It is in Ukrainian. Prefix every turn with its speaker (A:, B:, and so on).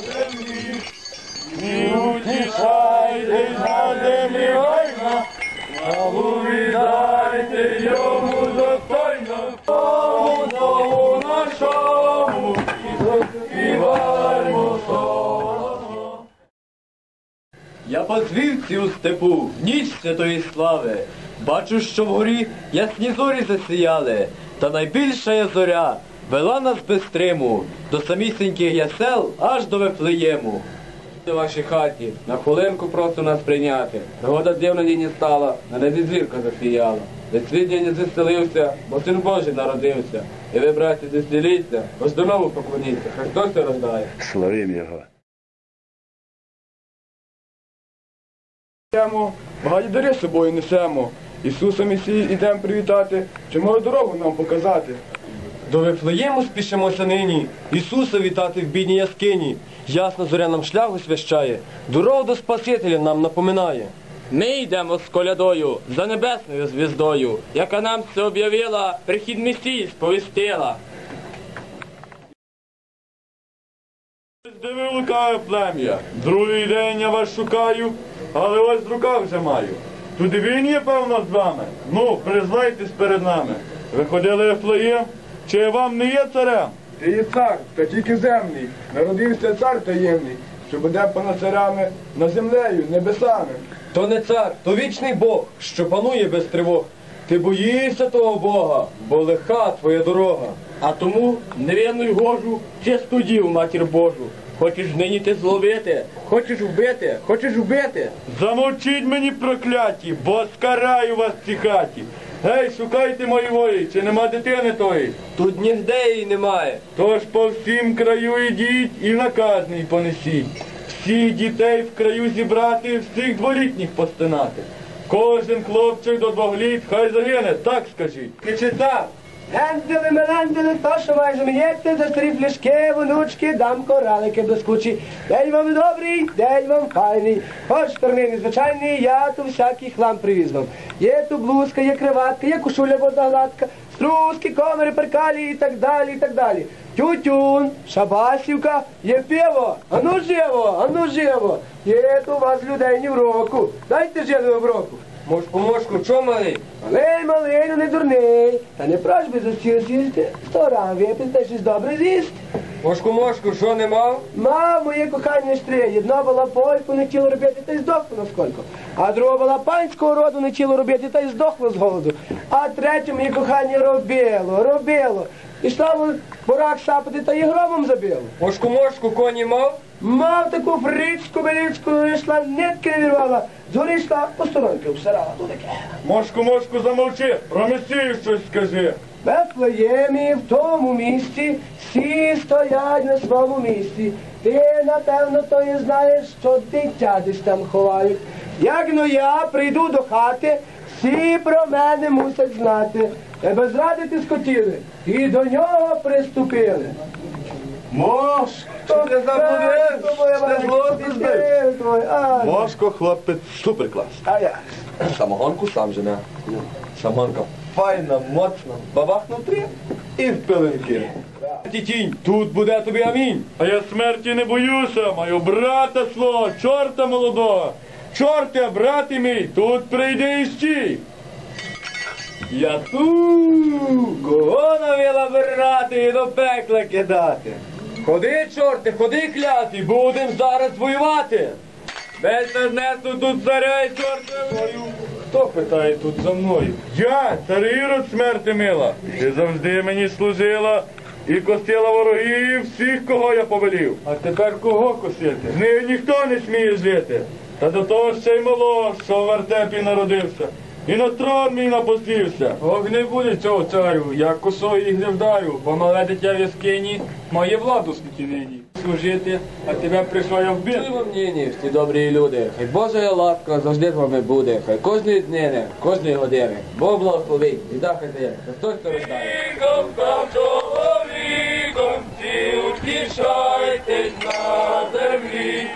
A: землі, і утішайтесь на землі. Війна, славу віддайте йому достойно, Богу нашому, і заспіваймо солоно.
B: Я по звівці у степу, в ніч святої слави. Бачу, що вгорі ясні зорі засіяли, та найбільша є зоря вела нас без стриму до самісіньких ясел аж до Вифлеєму.
C: В вашій хаті на хвилинку просто нас прийняти. Пригода дивна нині стала, на небі зірка засіяла. Весь світ нині зіселився, бо син Божий народився. І ви, браті, зіселіться, ось дому поклоніться, Христос це рождає.
D: Славим Його.
A: Йдемо, багаті дари з собою несемо. Ісуса Месії ідемо привітати, чому дорогу нам показати.
B: До Вифлеєму спішимося нині, Ісуса вітати в бідній яскині. Ясна зоря нам шлях освящає, дорогу до Спасителя нам напоминає.
C: Ми йдемо з колядою за небесною звіздою, яка нам це об'явила, прихід Месії сповістила.
A: Де ви лукаве плем'я? Другий день я вас шукаю, але ось в руках вже маю. Тут він є, певно, з вами. Ну, признайтесь перед нами. Ви ходили в Ефлеєм, чи вам не є царем?
E: Ти є цар, та тільки земний. Народився цар таємний, що буде понад царями над землею, небесами.
B: То не цар, то вічний Бог, що панує без тривог. Ти боїшся того Бога, бо лиха твоя дорога.
C: А тому невинну й гожу чисту дів, матір Божу. Хочеш нині ти зловити, хочеш вбити, хочеш вбити.
A: Замовчіть мені прокляті, бо скараю вас в цій хаті. Гей, шукайте мої вої, чи нема дитини тої.
B: Тут нігде її немає.
A: Тож по всім краю ідіть і наказний понесіть. Всіх дітей в краю зібрати, всіх дворітніх постинати. Кожен хлопчик до двох літ хай загине, так скажіть.
F: Ти так. Гендели, мелендели, то, що майже м'єте, за старі фляшки, вонучки, дам коралики блискучі. День вам добрий, день вам файний. Хоч термін звичайний, я тут всякий хлам привіз вам. Є тут блузка, є криватка, є кушуля водогладка, струски, комери, перкалі і так далі, і так далі. Тютюн, шабасівка, є пиво, а ну живо, а ну живо. Є тут у вас людей ні в року. Дайте живо в року.
B: Мошку, мошку, чо малий?
F: Малий, малий, ну не дурний. Та не проч би за стіл сісти. Сто випити, та щось добре з'їсти.
B: Мошку, мошку, що не мав?
F: Мав моє кохання ж три. Одна була польку, не хотіла робити, та й здохла насколько. А друга була панського роду, не хотіла робити, та й здохла з голоду. А третє моє кохання робило, робило. Ішла в бурак сапати, та й громом забило.
B: Мошку, мошку, коні мав?
F: Мав таку фрицьку, белицьку, йшла, нитки не вирвала. Згори йшла, посторонки обсирала. То таке.
A: Мошку, мошку, замовчи, про Месію щось скажи.
F: Вифлеємі в тому місці, всі стоять на своєму місці. Ти, напевно, то і знаєш, що дитя десь там ховають. Як но я прийду до хати, всі про мене мусять знати. Тебе зрадити схотіли і до нього приступили.
A: Мош, що ти забудеш? Ти зло збив. Мошко, хлопець, супер клас.
F: А я.
B: Самогонку сам жене. Самогонка файна, моцна. Бабахнув три і в пилинки. Тітінь, тут буде тобі амінь.
A: А я смерті не боюся, маю брата свого, чорта молодого. Чорте, брате мій, тут прийди і стій.
B: Я тут, кого навіла вирати і до пекла кидати. Ходи, чорти, ходи, клятий, будем зараз воювати.
A: Весь несу тут царя і чорта мою. Хто питає тут за мною? Я, цар Ірод смерти мила. Ти завжди мені служила і косила ворогів всіх, кого я повелів. А тепер кого косити? З нею ніхто не сміє жити. Та до того ще й мало, що в вертепі народився. І на трон мій напосівся.
C: Ох, не буде цього царю, я косою їх не вдарю, бо мале дитя в яскині має владу світінині. Служити, а тебе прийшла я вбити.
B: Чуй вам ніні, всі добрі люди, хай Божа ласка завжди з вами буде, хай кожної днини, кожної години. Бог благословить, і дахайте, Христос то рождає.
A: Віком став чоловіком, всі утішайтесь на землі.